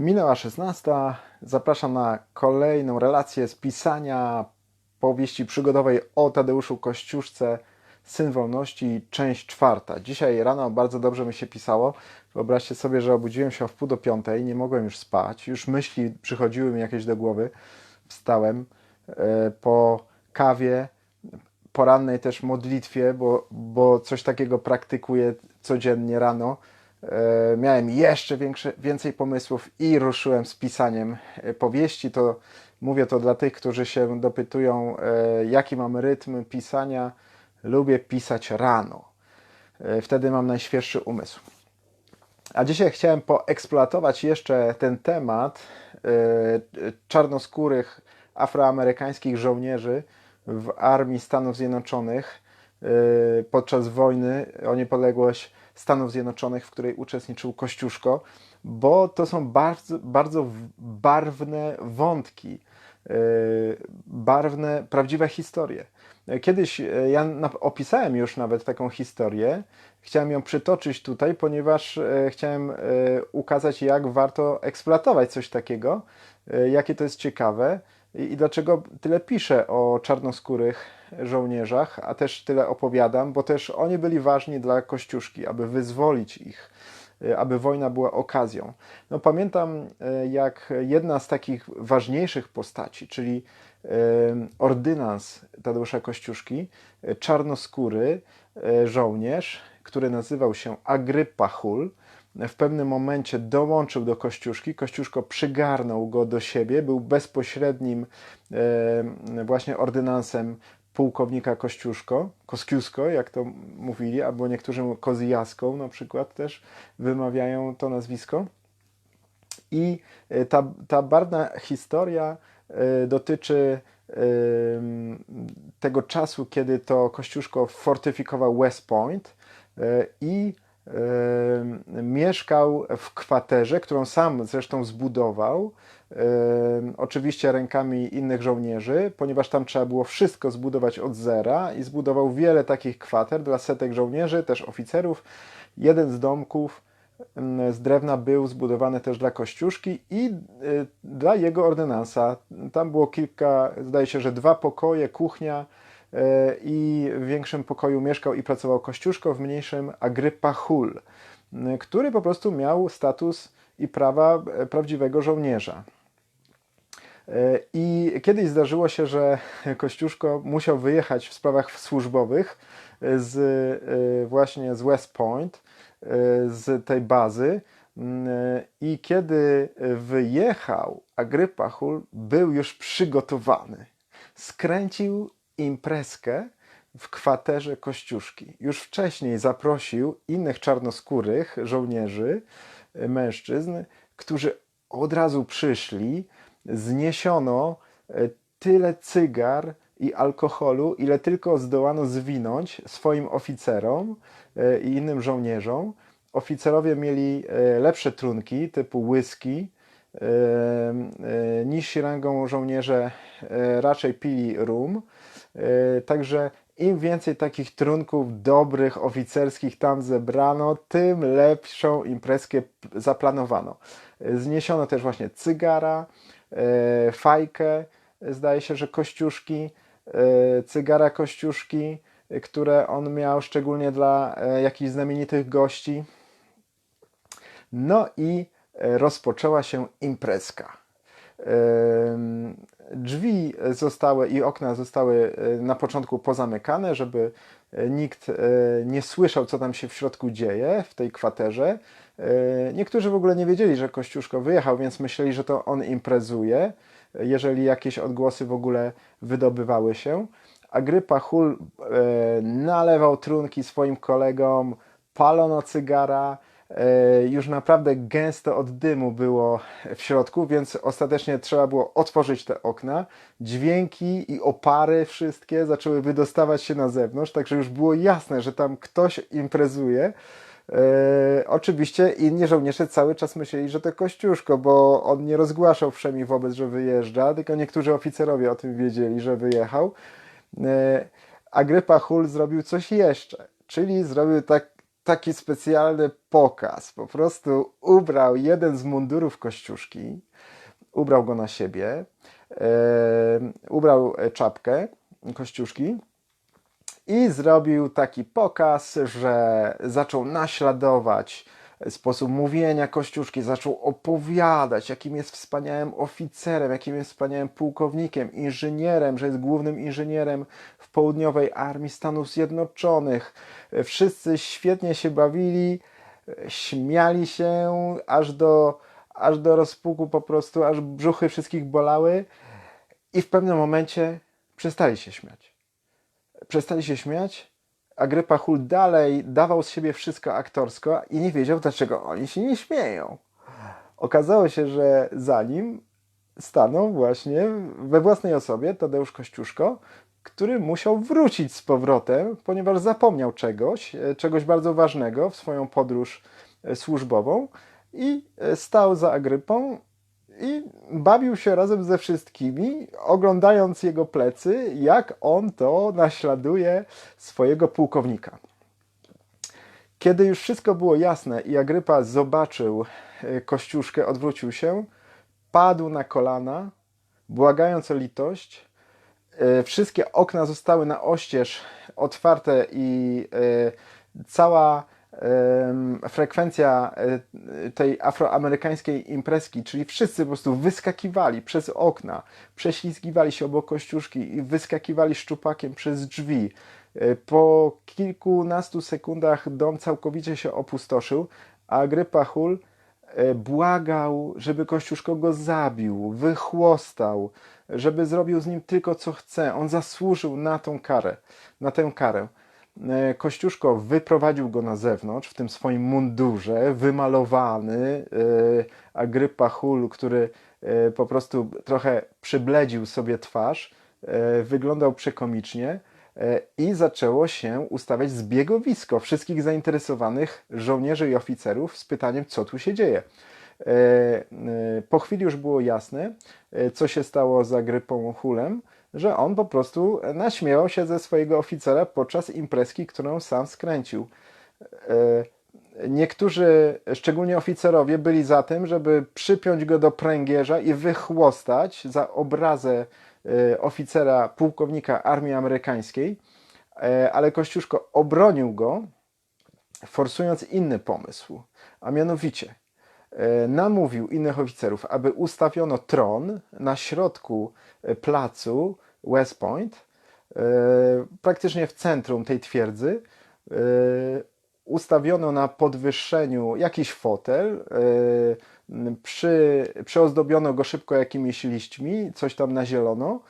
Minęła 16. Zapraszam na kolejną relację z pisania powieści przygodowej o Tadeuszu Kościuszce, Syn Wolności, część czwarta. Dzisiaj rano bardzo dobrze mi się pisało. Wyobraźcie sobie, że obudziłem się o wpół do piątej, nie mogłem już spać, już myśli przychodziły mi jakieś do głowy. Wstałem e, po kawie, porannej też modlitwie, bo, bo coś takiego praktykuję codziennie rano. E, Miałem jeszcze większe, więcej pomysłów i ruszyłem z pisaniem e, powieści. To mówię to dla tych, którzy się dopytują, e, jaki mam rytm pisania. Lubię pisać rano. Wtedy mam najświeższy umysł. A dzisiaj chciałem poeksploatować jeszcze ten temat czarnoskórych afroamerykańskich żołnierzy w armii Stanów Zjednoczonych podczas wojny o niepodległość Stanów Zjednoczonych, w której uczestniczył Kościuszko, bo to są bardzo, bardzo barwne wątki, e, barwne, prawdziwe historie. Kiedyś e, ja opisałem już nawet taką historię. Chciałem ją przytoczyć tutaj, ponieważ e, chciałem e, ukazać, jak warto eksploatować coś takiego, e, jakie to jest ciekawe i, i dlaczego tyle piszę o czarnoskórych żołnierzach, a też tyle opowiadam, bo też oni byli ważni dla Kościuszki, aby wyzwolić ich y, aby wojna była okazją. No, pamiętam, y, jak jedna z takich ważniejszych postaci, czyli y, ordynans Tadeusza Kościuszki, czarnoskóry żołnierz, który nazywał się Agrypa Hul, w pewnym momencie dołączył do Kościuszki. Kościuszko przygarnął go do siebie, był bezpośrednim e, właśnie ordynansem pułkownika Kościuszko, Koskiusko, jak to mówili, albo niektórzy Kozijaską na przykład też wymawiają to nazwisko. I e, ta, ta barwna historia e, dotyczy tego czasu, kiedy to Kościuszko fortyfikował West Point i mieszkał w kwaterze, którą sam zresztą zbudował, e, oczywiście rękami innych żołnierzy, ponieważ tam trzeba było wszystko zbudować od zera i zbudował wiele takich kwater dla setek żołnierzy, też oficerów. Jeden z domków z drewna był zbudowany też dla Kościuszki i y, dla jego ordynansa. Tam było kilka, zdaje się, że dwa pokoje, kuchnia i w większym pokoju mieszkał i pracował Kościuszko, w mniejszym Agrypa Hul, który po prostu miał status i prawa e, prawdziwego żołnierza. E, I kiedyś zdarzyło się, że Kościuszko musiał wyjechać w sprawach służbowych z, e, właśnie z West Point, e, z tej bazy. E, I kiedy wyjechał, Agrypa Hul był już przygotowany. Skręcił imprezkę w kwaterze Kościuszki. Już wcześniej zaprosił innych czarnoskórych żołnierzy, e, mężczyzn, którzy od razu przyszli. Zniesiono e, tyle cygar i alkoholu, ile tylko zdołano zwinąć swoim oficerom e, i innym żołnierzom. Oficerowie mieli lepsze trunki typu whisky, niżsi rangą żołnierze raczej pili rum. E, Także im więcej takich trunków dobrych, oficerskich tam zebrano, tym lepszą imprezkę zaplanowano. E, Zniesiono też właśnie cygara, e, fajkę, zdaje się, że kościuszki, cygara kościuszki, które on miał szczególnie dla jakichś znamienitych gości. No i rozpoczęła się imprezka. Drzwi zostały i okna zostały e, na początku pozamykane, żeby e, nikt e, nie słyszał, co tam się w środku dzieje w tej kwaterze. Niektórzy w ogóle nie wiedzieli, że Kościuszko wyjechał, więc myśleli, że to on imprezuje, jeżeli jakieś odgłosy w ogóle wydobywały się. Agrypa Hul nalewał trunki swoim kolegom, palono cygara, już naprawdę gęsto od dymu było w środku, więc ostatecznie trzeba było otworzyć te okna. Dźwięki i opary wszystkie zaczęły wydostawać się na zewnątrz, także już było jasne, że tam ktoś imprezuje. E, oczywiście inni żołnierze cały czas myśleli, że to Kościuszko, bo on nie rozgłaszał wszemi wobec, że wyjeżdża, tylko niektórzy oficerowie o tym wiedzieli, że wyjechał. E, Agrypa Hul zrobił coś jeszcze, czyli zrobił tak, taki specjalny pokaz. Po prostu ubrał jeden z mundurów Kościuszki, ubrał go na siebie, e, ubrał czapkę Kościuszki i zrobił taki pokaz, że zaczął naśladować sposób mówienia Kościuszki, zaczął opowiadać, jakim jest wspaniałym oficerem, jakim jest wspaniałym pułkownikiem, inżynierem, że jest głównym inżynierem w południowej armii Stanów Zjednoczonych. Wszyscy świetnie się bawili, śmiali się aż do, aż do rozpuku po prostu, aż brzuchy wszystkich bolały i w pewnym momencie przestali się śmiać. Przestali się śmiać Agrypa Hul dalej dawał z siebie wszystko aktorsko i nie wiedział, dlaczego oni się nie śmieją. Okazało się, że za nim stanął właśnie we własnej osobie Tadeusz Kościuszko, który musiał wrócić z powrotem, ponieważ zapomniał czegoś, e, czegoś bardzo ważnego w swoją podróż e, służbową i e, stał za Agrypą i bawił się razem ze wszystkimi, oglądając jego plecy, jak on to naśladuje swojego pułkownika. Kiedy już wszystko było jasne i Agrypa zobaczył e, Kościuszkę, odwrócił się, padł na kolana, błagając o litość. E, wszystkie okna zostały na oścież otwarte i e, cała frekwencja e, tej afroamerykańskiej imprezki, czyli wszyscy po prostu wyskakiwali przez okna, prześlizgiwali się obok kościuszki i wyskakiwali szczupakiem przez drzwi. E, po kilkunastu sekundach dom całkowicie się opustoszył, a Agrypa Hul e, błagał, żeby Kościuszko go zabił, wychłostał, żeby zrobił z nim tylko co chce. On zasłużył na tą karę, na tę karę. E, Kościuszko wyprowadził go na zewnątrz w tym swoim mundurze, wymalowany, e, Agrypa Hul, który e, po prostu trochę przybledził sobie twarz, wyglądał przekomicznie i zaczęło się ustawiać zbiegowisko wszystkich zainteresowanych żołnierzy i oficerów z pytaniem, co tu się dzieje. Po chwili już było jasne, co się stało z Agrypą Hulem, że on po prostu naśmiewał się ze swojego oficera podczas imprezki, którą sam skręcił. E, niektórzy, szczególnie oficerowie, byli za tym, żeby przypiąć go do pręgierza i wychłostać za obrazę e, oficera, pułkownika armii amerykańskiej, e, ale Kościuszko obronił go, forsując inny pomysł, a mianowicie namówił innych oficerów, aby ustawiono tron na środku placu West Point, e, praktycznie w centrum tej twierdzy. E, ustawiono na podwyższeniu jakiś fotel, e, przy, przyozdobiono go szybko jakimiś liśćmi, coś tam na zielono.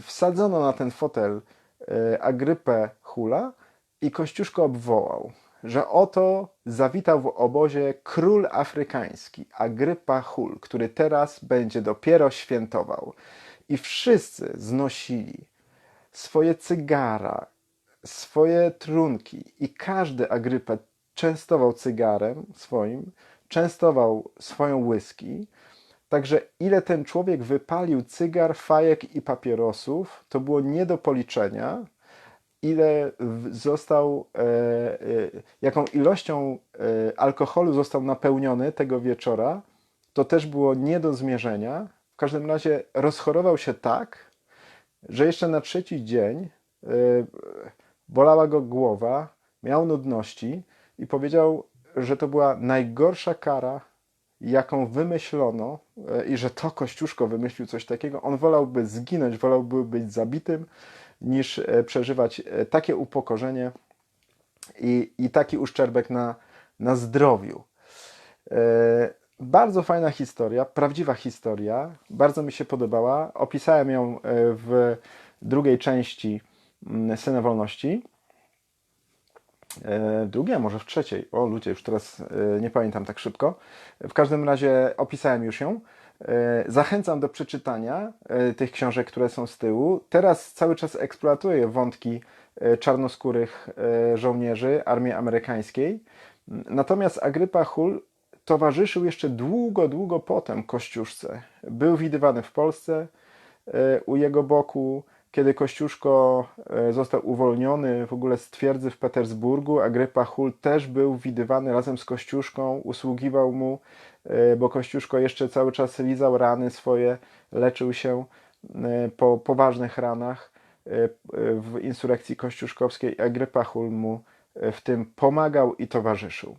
Wsadzono na ten fotel Agrypę Hula i Kościuszko obwołał, że oto zawitał w obozie król afrykański, Agrypa Hul, który teraz będzie dopiero świętował. I wszyscy znosili swoje cygara, swoje trunki i każdy Agrypę częstował cygarem swoim, częstował swoją whisky. Także ile ten człowiek wypalił cygar, fajek i papierosów, to było nie do policzenia. Ile został, e, e, jaką ilością e, alkoholu został napełniony tego wieczora, to też było nie do zmierzenia każdym razie rozchorował się tak, że jeszcze na trzeci dzień bolała go głowa, miał nudności i powiedział, że to była najgorsza kara, jaką wymyślono i że to Kościuszko wymyślił coś takiego. On wolałby zginąć, wolałby być zabitym, niż yy, przeżywać takie upokorzenie i, i taki uszczerbek na, na zdrowiu. Bardzo fajna historia, prawdziwa historia. Bardzo mi się podobała. Opisałem ją e, w drugiej części mm, Syna Wolności. E, drugiej, a może w trzeciej. O ludzie, już teraz e, nie pamiętam tak szybko. W każdym razie opisałem już ją. Zachęcam do przeczytania tych książek, które są z tyłu. Teraz cały czas eksploatuję wątki czarnoskórych żołnierzy armii amerykańskiej. Natomiast Agrypa Hull towarzyszył jeszcze długo, długo potem Kościuszce. Był widywany w Polsce, e, u jego boku Kościuszko e, został uwolniony w ogóle z twierdzy w Petersburgu, Agrypa Hul też był widywany razem z Kościuszką, usługiwał mu, e, bo Kościuszko jeszcze cały czas lizał rany swoje, leczył się e, po poważnych ranach w insurekcji kościuszkowskiej. Agrypa Hul mu w tym pomagał i towarzyszył.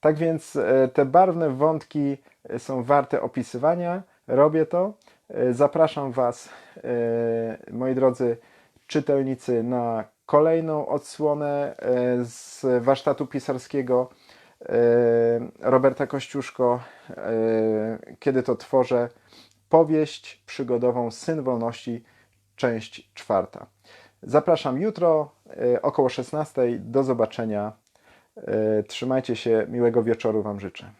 Tak więc te barwne wątki są warte opisywania. Robię to. E, Zapraszam Was, e, moi drodzy czytelnicy, na kolejną odsłonę e, z warsztatu pisarskiego Roberta Kościuszko, kiedy to tworzę powieść przygodową Syn Wolności, część czwarta. Zapraszam jutro około 16. Do zobaczenia. Trzymajcie się, miłego wieczoru Wam życzę.